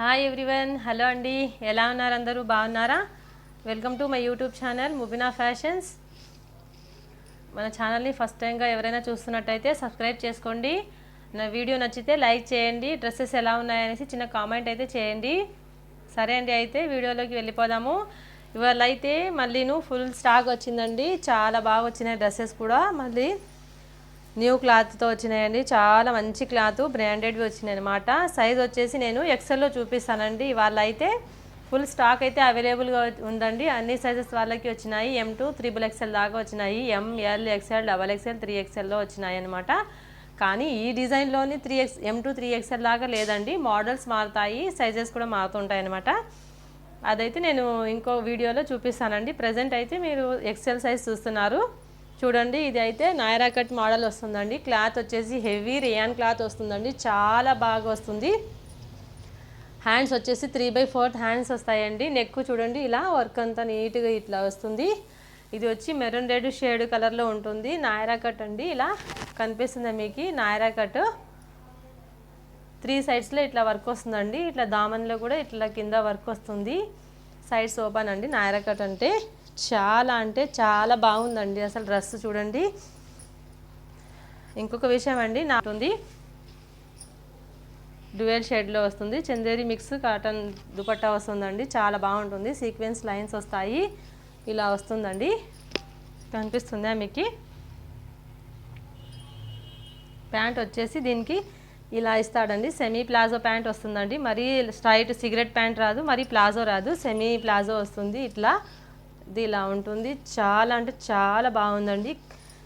Hi everyone hello అండి ఎలా ఉన్నారు అందరూ? బాగున్నారా? Welcome to my YouTube channel Mubina fashions మన ఛానల్ని ఫస్ట్ టైంగా ఎవరైనా చూస్తున్నట్టయితే సబ్స్క్రైబ్ చేసుకోండి. నా వీడియో నచ్చితే లైక్ చేయండి. డ్రెస్సెస్ ఎలా ఉన్నాయనేసి చిన్న కామెంట్ అయితే చేయండి. సరే అండి అయితే వీడియోలోకి వెళ్ళిపోదాము. ఇవాళ అయితే మళ్ళీను ఫుల్ స్టాక్ వచ్చిందండి. చాలా బాగా వచ్చినాయి డ్రెస్సెస్ కూడా. మళ్ళీ న్యూ క్లాత్తో వచ్చినాయండి. చాలా మంచి క్లాత్ బ్రాండెడ్వి వచ్చినాయి అనమాట సైజ్ వచ్చేసి నేను ఎక్సెల్లో చూపిస్తానండి. ఇవాళ అయితే ఫుల్ స్టాక్ అయితే అవైలబుల్గా ఉందండి. అన్ని సైజెస్ వాళ్ళకి వచ్చినాయి. ఎం టూ త్రిబుల్ ఎక్సెల్ దాకా వచ్చినాయి. M L XL XL double XL three ఎక్సెల్లో వచ్చినాయి అనమాట కానీ ఈ డిజైన్లోని three X M two three XL దాకా లేదండి. మోడల్స్ మారుతాయి. సైజెస్ కూడా మారుతుంటాయి అనమాట అదైతే నేను ఇంకో వీడియోలో చూపిస్తానండి. ప్రజెంట్ అయితే మీరు ఎక్సెల్ సైజ్ చూస్తున్నారు. చూడండి ఇది అయితే నాయరా కట్ మోడల్ వస్తుందండి. క్లాత్ వచ్చేసి హెవీ రియాన్ క్లాత్ వస్తుందండి. చాలా బాగా వస్తుంది. హ్యాండ్స్ వచ్చేసి త్రీ బై ఫోర్త్ హ్యాండ్స్ వస్తాయండి. నెక్ చూడండి ఇలా వర్క్ అంతా నీట్గా ఇట్లా వస్తుంది. ఇది వచ్చి మెరూన్ రెడ్ షేడ్ కలర్లో ఉంటుంది. నాయరా కట్ అండి ఇలా కనిపిస్తుంది మీకు. నాయరా కట్. త్రీ సైడ్స్లో ఇట్లా వర్క్ వస్తుందండి. ఇట్లా దామన్లో కూడా ఇట్లా కింద వర్క్ వస్తుంది. సైడ్స్ ఓపెన్ అండి నాయరా కట్ అంటే. చాలా అంటే చాలా బాగుందండి. అసలు డ్రెస్ చూడండి. ఇంకొక విషయం అండి నాటుంది డ్యూయల్ షేడ్లో వస్తుంది. చందేరి మిక్స్ కాటన్ దుపట్టా వస్తుందండి. చాలా బాగుంటుంది. సీక్వెన్స్ లైన్స్ వస్తాయి. ఇలా వస్తుందండి. కనిపిస్తుందా మీకు? ప్యాంట్ వచ్చేసి దీనికి ఇలా ఇస్తాడండి. సెమీ ప్లాజో ప్యాంట్ వస్తుందండి. మరీ స్ట్రైట్ సిగరెట్ ప్యాంట్ రాదు మరి ప్లాజో రాదు. సెమీ ప్లాజో వస్తుంది ఇట్లా. ఇది ఇలా ఉంటుంది. చాలా అంటే చాలా బాగుందండి.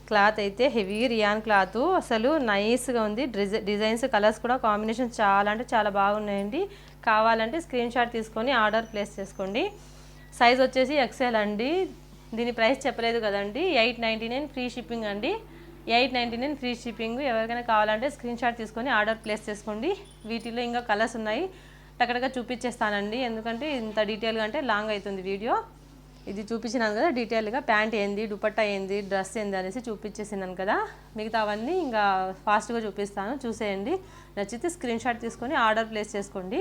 క్లాత్ అయితే హెవీ రియాన్ క్లాత్. అసలు నైస్గా ఉంది. డిజైన్స్ కలర్స్ కూడా కాంబినేషన్ చాలా అంటే చాలా బాగున్నాయండి. కావాలంటే స్క్రీన్ షాట్ తీసుకొని ఆర్డర్ ప్లేస్ చేసుకోండి. సైజ్ వచ్చేసి ఎక్సెల్ అండి. దీని ప్రైస్ చెప్పలేదు కదండి. Eight ninety nine free shipping అండి. Eight ninety nine free shipping. ఎవరికైనా కావాలంటే స్క్రీన్ షాట్ తీసుకొని ఆర్డర్ ప్లేస్ చేసుకోండి. వీటిలో ఇంకా కలర్స్ ఉన్నాయి. టక్కడగా చూపించేస్తానండి. ఎందుకంటే ఇంత డీటెయిల్గా అంటే లాంగ్ అవుతుంది వీడియో. ఇది చూపించినాను కదా డీటెయిల్గా ప్యాంట్ ఏంది దుపట్టా ఏంది డ్రెస్ ఏంది అనేసి చూపించేసినాను కదా. మిగతా అవన్నీ ఇంకా ఫాస్ట్గా చూపిస్తాను. చూసేయండి. నచ్చితే స్క్రీన్ షాట్ తీసుకొని ఆర్డర్ ప్లేస్ చేసుకోండి.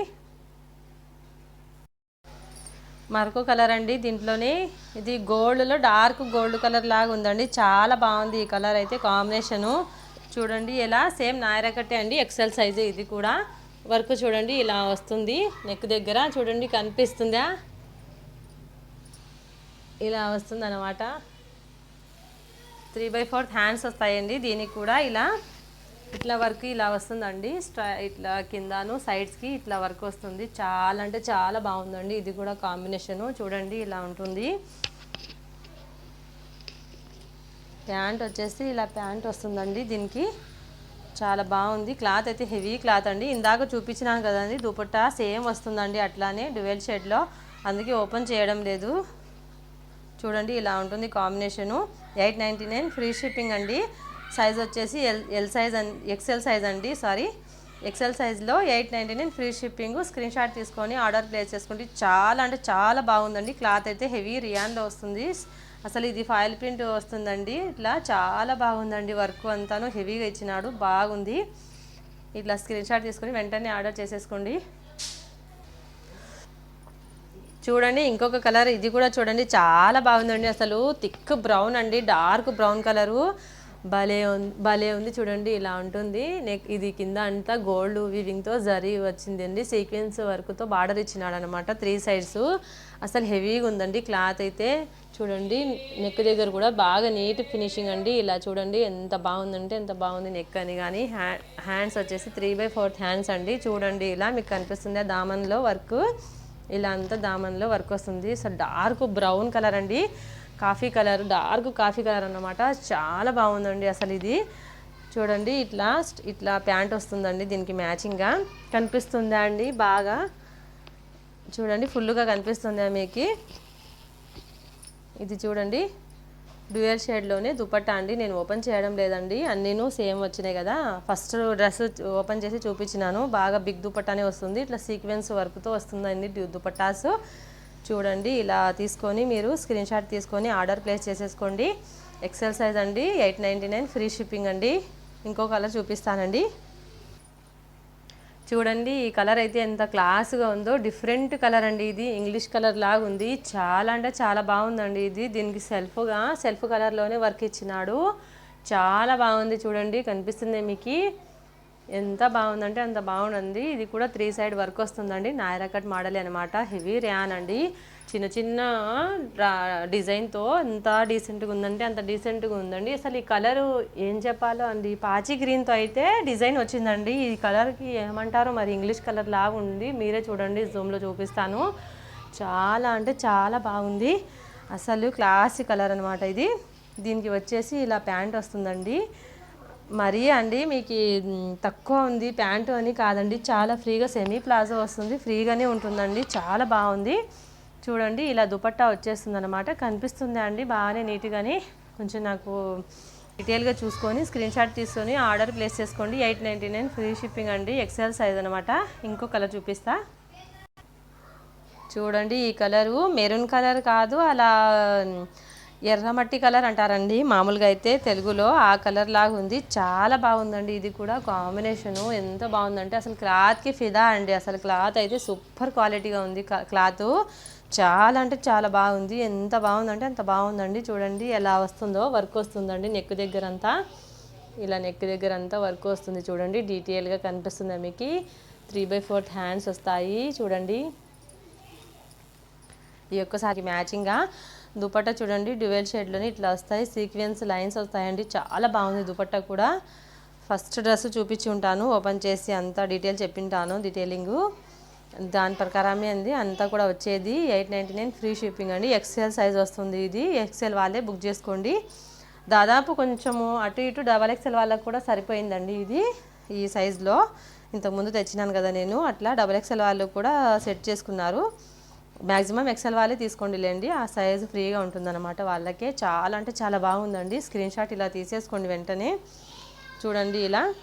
మరొక కలర్ అండి దీంట్లోనే. ఇది గోల్డ్లో డార్క్ గోల్డ్ కలర్ లాగా ఉందండి. చాలా బాగుంది ఈ కలర్ అయితే కాంబినేషను. చూడండి ఎలా సేమ్ నాయరకట్టే అండి. ఎక్సెల్ సైజు ఇది కూడా. వర్క్ చూడండి ఇలా వస్తుంది. నెక్ దగ్గర చూడండి కనిపిస్తుందా? ఇలా వస్తుంది అనమాట త్రీ బై ఫోర్త్ హ్యాండ్స్ వస్తాయండి. దీనికి కూడా ఇలా ఇట్లా వర్క్ ఇలా వస్తుందండి. స్ట్రా ఇట్లా కిందను సైడ్స్కి ఇట్లా వర్క్ వస్తుంది. చాలా అంటే చాలా బాగుందండి. ఇది కూడా కాంబినేషను చూడండి ఇలా ఉంటుంది. ప్యాంట్ వచ్చేసి ఇలా ప్యాంట్ వస్తుందండి దీనికి. చాలా బాగుంది. క్లాత్ అయితే హెవీ క్లాత్ అండి. ఇందాక చూపించినాను కదండి దుపట్టా సేమ్ వస్తుందండి అట్లానే డ్యువెల్ షేడ్లో. అందుకే ఓపెన్ చేయడం లేదు. చూడండి ఇలా ఉంటుంది combination. Eight ninety nine free shipping అండి. సైజ్ వచ్చేసి L L size and XL size అండి సారీ. ఎక్సెల్ సైజ్లో eight ninety nine free shipping. Screen shot తీసుకొని ఆర్డర్ ప్లేస్ చేసుకోండి చాలా అంటే చాలా బాగుందండి. క్లాత్ అయితే హెవీ రియాన్లో వస్తుంది. అసలు ఇది ఫాయిల్ ప్రింట్ వస్తుందండి. ఇట్లా చాలా బాగుందండి వర్క్ అంతాను. హెవీగా ఇచ్చినాడు. బాగుంది. ఇట్లా స్క్రీన్ షాట్ తీసుకొని వెంటనే ఆర్డర్ చేసేసుకోండి. చూడండి ఇంకొక కలర్. ఇది కూడా చూడండి చాలా బాగుందండి. అసలు థిక్ బ్రౌన్ అండి డార్క్ బ్రౌన్ కలరు. భలే ఉంది భలే ఉంది చూడండి ఇలా ఉంటుంది. నెక్ ఇది కింద అంతా గోల్డ్ వివింగ్తో జరీ అండి సీక్వెన్స్ వర్క్తో బార్డర్ ఇచ్చినాడు అనమాట త్రీ సైడ్స్ అసలు హెవీగా ఉందండి క్లాత్ అయితే. చూడండి నెక్ దగ్గర కూడా బాగా నీట్ ఫినిషింగ్ అండి. ఇలా చూడండి ఎంత బాగుందంటే ఎంత బాగుంది నెక్ అని. కానీ హ్యాండ్స్ వచ్చేసి త్రీ బై ఫోర్త్ హ్యాండ్స్ అండి. చూడండి ఇలా మీకు కనిపిస్తుంది? దామన్లో వర్క్ ఇలా అంతా దామన్లో వర్క్ వస్తుంది. సో డార్క్ బ్రౌన్ కలర్ అండి. Coffee colour dark coffee colour అన్నమాట. చాలా బాగుందండి అసలు ఇది. చూడండి ఇట్లా ఇట్లా ప్యాంట్ వస్తుందండి దీనికి మ్యాచింగ్గా కనిపిస్తుందా అండి బాగా? చూడండి ఫుల్గా కనిపిస్తుందా మీకు? ఇది చూడండి. డ్యూయల్ షేడ్లోనే దుపట్టా అండి. నేను ఓపెన్ చేయడం లేదండి. అన్నీను సేమ్ వచ్చినాయి కదా. ఫస్ట్ డ్రెస్ ఓపెన్ చేసి చూపించినాను. బాగా బిగ్ దుపట్టానే వస్తుంది. ఇట్లా సీక్వెన్స్ వర్క్తో వస్తుందండి దుపట్టాస్. చూడండి ఇలా తీసుకొని మీరు స్క్రీన్ షాట్ తీసుకొని ఆర్డర్ ప్లేస్ చేసేసుకోండి. ఎక్సెల్ సైజ్ అండి eight ninety nine free shipping అండి. ఇంకో కలర్ చూపిస్తానండి. చూడండి ఈ కలర్ అయితే ఎంత క్లాస్గా ఉందో డిఫరెంట్ కలర్ అండి ఇది. ఇంగ్లీష్ కలర్ లాగా ఉంది. చాలా అంటే చాలా బాగుందండి ఇది. దీనికి సెల్ఫ్గా సెల్ఫ్ కలర్లోనే వర్క్ ఇచ్చినాడు. చాలా బాగుంది చూడండి కనిపిస్తుంది మీకు. ఎంత బాగుందంటే అంత బాగుంది ఇది కూడా త్రీ సైడ్ వర్క్ వస్తుందండి. నాయరా కట్ మోడల్ అనమాట హెవీ ర్యాన్ అండి. చిన్న చిన్న డిజైన్తో ఎంత డీసెంట్గా ఉందంటే అంత డీసెంట్గా ఉందండి. అసలు ఈ కలర్ ఏం చెప్పాలో అండి. పాచి గ్రీన్తో అయితే డిజైన్ వచ్చిందండి. ఈ కలర్కి ఏమంటారో మరి ఇంగ్లీష్ కలర్ లాగా ఉంది. మీరే చూడండి జూమ్లో చూపిస్తాను. చాలా అంటే చాలా బాగుంది. అసలు క్లాసిక్ కలర్ అనమాట ఇది. దీనికి వచ్చేసి ఇలా ప్యాంట్ వస్తుందండి. మరీ అండి మీకు తక్కువ ఉంది ప్యాంటు అని కాదండి చాలా ఫ్రీగా సెమీ ప్లాజో వస్తుంది ఫ్రీగానే ఉంటుందండి చాలా బాగుంది. చూడండి ఇలా దుపట్టా వచ్చేస్తుంది అనమాట కనిపిస్తుంది అండి? బాగానే నీట్గానే కొంచెం నాకు డీటెయిల్గా చూసుకొని స్క్రీన్ షాట్ తీసుకొని ఆర్డర్ ప్లేస్ చేసుకోండి. Eight ninety nine free shipping అండి ఎక్సెల్ సైజ్ అనమాట ఇంకో కలర్ చూపిస్తా. చూడండి ఈ కలరు మెరూన్ కలర్ కాదు అలా ఎర్రమట్టి కలర్ అంటారండి. మామూలుగా అయితే తెలుగులో ఆ కలర్ లాగా ఉంది. చాలా బాగుందండి ఇది కూడా. కాంబినేషను ఎంత బాగుందంటే అసలు క్లాత్కి ఫిదా అండి. అసలు క్లాత్ అయితే సూపర్ క్వాలిటీగా ఉంది. క్లాత్ చాలా అంటే చాలా బాగుంది. ఎంత బాగుందంటే అంత బాగుందండి. చూడండి ఎలా వస్తుందో వర్క్ వస్తుందండి నెక్ దగ్గర అంతా ఇలా నెక్ దగ్గర అంతా వర్క్ వస్తుంది చూడండి. డీటెయిల్గా కనిపిస్తుంది మీకు. త్రీ బై ఫోర్త్ హ్యాండ్స్ వస్తాయి. చూడండి. ఈ ఒక్కసారి మ్యాచింగ్గా దుపట్టా చూడండి డ్యువెల్ షేడ్లోని ఇట్లా వస్తాయి. సీక్వెన్స్ లైన్స్ వస్తాయండి. చాలా బాగుంది దుపట్టా కూడా. ఫస్ట్ డ్రెస్ చూపించి ఉంటాను ఓపెన్ చేసి అంతా డీటెయిల్ చెప్పింటాను డీటెయిలింగు దాని ప్రకారమే అంది అంతా కూడా వచ్చేది. Eight ninety nine free shipping అండి. ఎక్స్ఎల్ సైజ్ వస్తుంది ఇది. ఎక్స్ఎల్ వాళ్ళే బుక్ చేసుకోండి. దాదాపు కొంచెము అటు ఇటు డబల్ ఎక్స్ఎల్ వాళ్ళకు కూడా సరిపోయిందండి ఇది ఈ సైజులో ఇంతకుముందు తెచ్చినాను కదా నేను. అట్లా డబల్ ఎక్స్ఎల్ వాళ్ళు కూడా సెట్ చేసుకున్నారు. మ్యాక్సిమం ఎక్సెల్ వాళ్ళే తీసుకోండి లేండి ఆ సైజు ఫ్రీగా ఉంటుందన్నమాట వాళ్ళకే. చాలా అంటే చాలా బాగుందండి. స్క్రీన్ షాట్ ఇలా తీసేసుకోండి వెంటనే. చూడండి ఇలా.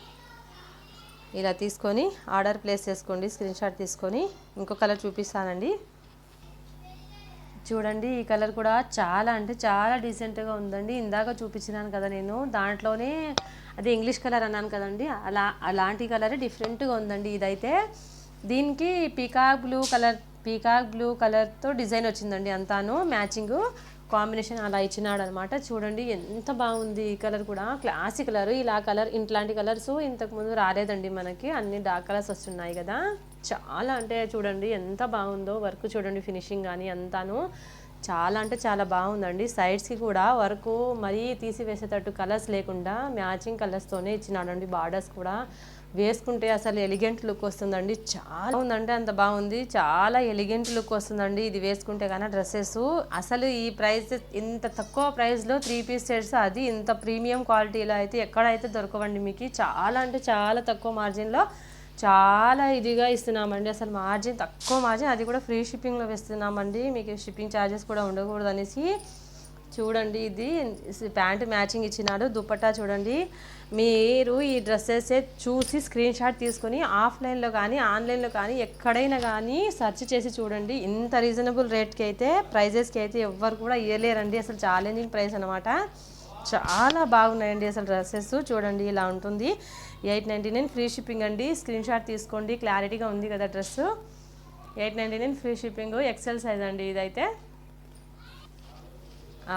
ఇలా తీసుకొని ఆర్డర్ ప్లేస్ చేసుకోండి. స్క్రీన్ షాట్ తీసుకొని ఇంకో కలర్ చూపిస్తానండి. చూడండి ఈ కలర్ కూడా చాలా అంటే చాలా డీసెంట్గా ఉందండి. ఇందాక చూపించినాను కదా నేను. దాంట్లోనే అది ఇంగ్లీష్ కలర్ అన్నాను కదండి. అలా అలాంటి కలర్ డిఫరెంట్గా ఉందండి ఇదైతే. దీనికి peacock blue colour peacock blue కలర్తో డిజైన్ వచ్చిందండి అంతాను. మ్యాచింగ్ కాంబినేషన్ అలా ఇచ్చినాడు అనమాట చూడండి ఎంత బాగుంది ఈ కలర్ కూడా. క్లాసిక్ కలర్ ఇలా కలర్ ఇట్లాంటి కలర్స్ ఇంతకుముందు రాలేదండి మనకి. అన్ని డార్క్ కలర్స్ వస్తున్నాయి కదా. చాలా అంటే చూడండి ఎంత బాగుందో వర్క్ చూడండి ఫినిషింగ్ కానీ అంతాను. చాలా అంటే చాలా బాగుందండి. సైడ్స్కి కూడా వర్క్ మరీ తీసివేసేటట్టు కలర్స్ లేకుండా మ్యాచింగ్ కలర్స్తోనే ఇచ్చినాడండి బార్డర్స్ కూడా. వేసుకుంటే అసలు ఎలిగెంట్ లుక్ వస్తుందండి. చాలా ఉందంటే అంత బాగుంది. చాలా ఎలిగెంట్ లుక్ వస్తుందండి ఇది వేసుకుంటే కానీ డ్రెస్సెస్ అసలు ఈ ప్రైస్ ఇంత తక్కువ ప్రైస్లో త్రీ పీస్ సెట్స్ అది ఇంత ప్రీమియం క్వాలిటీలో అయితే ఎక్కడైతే దొరకవండి మీకు. చాలా అంటే చాలా తక్కువ మార్జిన్లో చాలా ఇదిగా ఇస్తున్నామండి. అసలు మార్జిన్ తక్కువ మార్జిన్ అది కూడా ఫ్రీ షిప్పింగ్లో వేస్తున్నామండి. మీకు షిప్పింగ్ ఛార్జెస్ కూడా ఉండకూడదు అనేసి చూడండి ఇది. ప్యాంటు మ్యాచింగ్ ఇచ్చినాడు దుపట్టా చూడండి. మీరు ఈ డ్రెస్సెస్ చూసి స్క్రీన్ షాట్ తీసుకొని ఆఫ్లైన్లో కానీ ఆన్లైన్లో కానీ ఎక్కడైనా కానీ సెర్చ్ చేసి చూడండి. ఇంత రీజనబుల్ రేట్కి అయితే ప్రైజెస్కి అయితే ఎవ్వరు కూడా ఇవ్వలేరండి అసలు ఛాలెంజింగ్ ప్రైస్ అనమాట చాలా బాగున్నాయండి అసలు డ్రెస్సెస్. చూడండి ఇలా ఉంటుంది. Eight ninety nine free shipping అండి. స్క్రీన్ షాట్ తీసుకోండి. క్లారిటీగా ఉంది కదా dress. Eight ninety nine free shipping. XL size అండి ఇదైతే.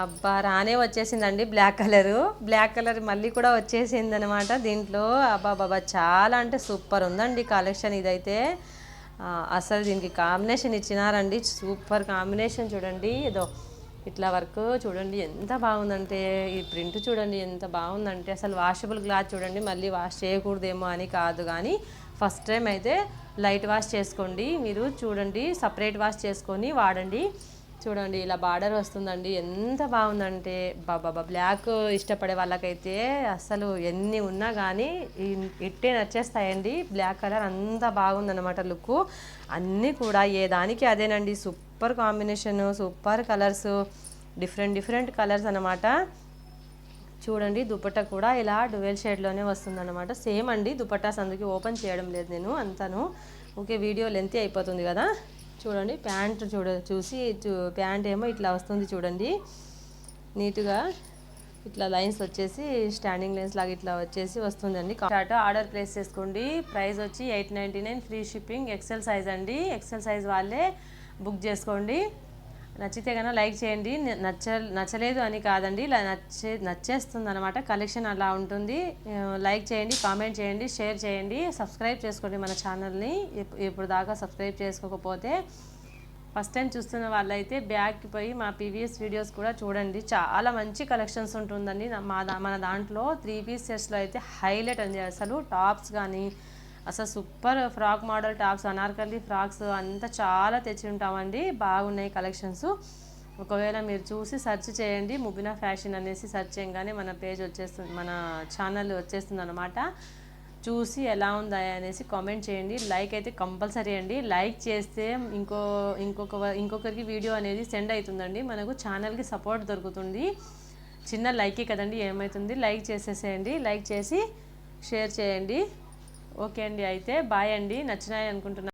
అబ్బా రానే వచ్చేసిందండి బ్లాక్ కలరు. బ్లాక్ కలర్ మళ్ళీ కూడా వచ్చేసింది అనమాట దీంట్లో. అబ్బా బాబా చాలా అంటే సూపర్ ఉందండి కలెక్షన్ ఇదైతే. అసలు దీనికి కాంబినేషన్ ఇచ్చినారండి. సూపర్ కాంబినేషన్ చూడండి. ఏదో ఇట్లా వర్క్ చూడండి ఎంత బాగుందంటే ఈ ప్రింట్ చూడండి ఎంత బాగుందంటే అసలు వాషబుల్ క్లాత్ చూడండి మళ్ళీ వాష్ చేయకూడదేమో అని కాదు కానీ ఫస్ట్ టైం అయితే లైట్ వాష్ చేసుకోండి మీరు చూడండి సపరేట్ వాష్ చేసుకొని వాడండి. చూడండి ఇలా బార్డర్ వస్తుందండి ఎంత బాగుందంటే బాబా బ్లాక్ ఇష్టపడే వాళ్ళకైతే అసలు ఎన్ని ఉన్నా కానీ ఇట్టే నచ్చేస్తాయండి బ్లాక్ కలర్ అంత బాగుందన్నమాట లుక్. అన్నీ కూడా ఏ దానికి అదేనండి super super combination super colours different different colours అనమాట చూడండి దుపట్టా కూడా ఇలా డువెల్ షేడ్లోనే వస్తుందన్నమాట. సేమ్ అండి దుపట్టాస్ అందుకే ఓపెన్ చేయడం లేదు నేను అంతాను. ఓకే వీడియో లెంతీ అయిపోతుంది కదా. చూడండి ప్యాంట్ చూడ చూసి ప్యాంట్ ఏమో ఇట్లా వస్తుంది చూడండి. నీట్గా ఇట్లా లైన్స్ వచ్చేసి స్టాండింగ్ లైన్స్ లాగా ఇట్లా వచ్చేసి వస్తుందండి. షర్ట్ ఆర్డర్ ప్లేస్ చేసుకోండి. ప్రైస్ వచ్చి eight ninety nine free shipping XL size అండి. ఎక్సెల్ సైజ్ వాళ్ళే బుక్ చేసుకోండి. నచ్చితే కనుక లైక్ చేయండి. నచ్చ నచ్చలేదు అని కాదండి. ఇలా నచ్చే నచ్చేస్తుంది అనమాట కలెక్షన్ అలా ఉంటుంది. లైక్ చేయండి కామెంట్ చేయండి షేర్ చేయండి. సబ్స్క్రైబ్ చేసుకోండి మన ఛానల్ని. ఇప్పుడు దాకా సబ్స్క్రైబ్ చేసుకోకపోతే ఫస్ట్ టైం చూస్తున్న వాళ్ళైతే బ్యాక్కి పోయి మా పీవీఎస్ వీడియోస్ కూడా చూడండి. చాలా మంచి కలెక్షన్స్ ఉంటుందండి. మా మన దాంట్లో త్రీ పీస్ సెట్స్లో అయితే హైలైట్ అండి. అసలు టాప్స్ కానీ అసలు super frock model tops anarkali frocks అంతా చాలా తెచ్చి ఉంటామండి బాగున్నాయి కలెక్షన్స్. ఒకవేళ మీరు చూసి సెర్చ్ చేయండి. ముబినా ఫ్యాషన్ అనేసి సెర్చ్ చేయగానే మన పేజ్ వచ్చేస్తుంది మన ఛానల్ వచ్చేస్తుంది అనమాట చూసి ఎలా ఉందా అనేసి కామెంట్ చేయండి. లైక్ అయితే కంపల్సరీ అండి. లైక్ చేస్తే ఇంకో ఇంకొక ఇంకొకరికి వీడియో అనేది సెండ్ అవుతుందండి. మనకు ఛానల్కి సపోర్ట్ దొరుకుతుంది. చిన్న లైకే కదండి ఏమవుతుంది లైక్ చేసేసేయండి. లైక్ చేసి షేర్ చేయండి. ఓకే అండి అయితే బాయ్ అండి నచ్చినాయి అనుకుంటున్నాను